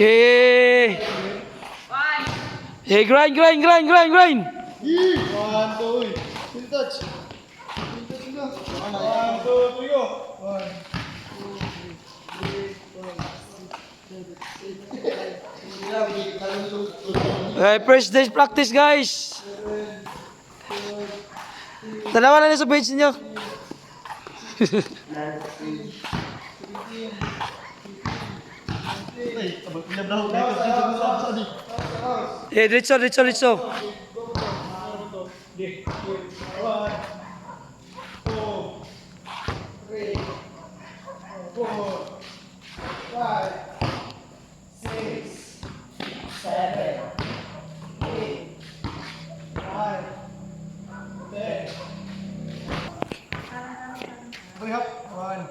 Eh. Eh, grind, grind, grind, grind, grind. One, two. Full touch. One, two, three. One, two, three, Eh, first day practice, guys. Dalawa na sa page niyo. Eh, diretso, diretso, diretso. Four, five,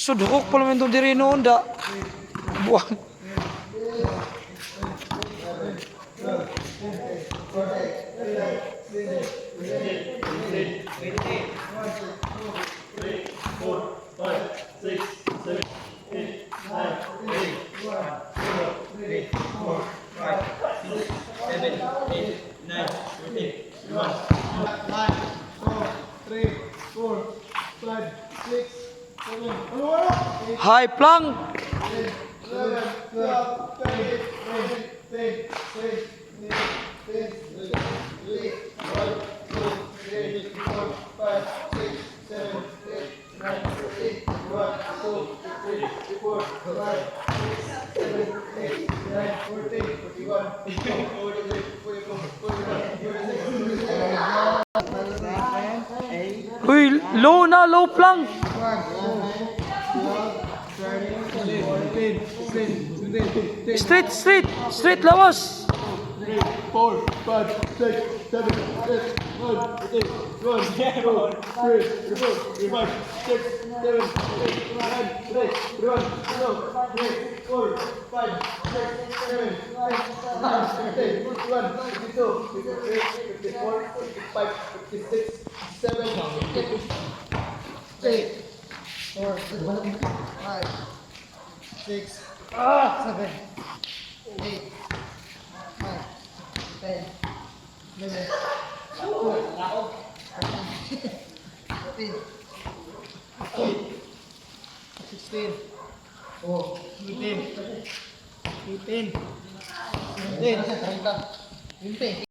seven, eight, Sudhok pala man itong diri noon da. Buwan. One, two, three, four, five, six, High plank. Uy, low na, low plank. Straight, straight, straight lawas. Four, five, six, seven, eight, nine, ten, one, two, three, four, five, six, seven, eight, nine, ten, one, two, three, four, five, six, seven, eight, nine, ten, one, fifty-two, fifty-three, fifty-four, fifty-five, fifty-six, seven, eight, four, five, six, seven, eight, nine, ten, eleven, twelve, thirteen, fourteen, sixteen, seventeen, eighteen, nineteen, twenty.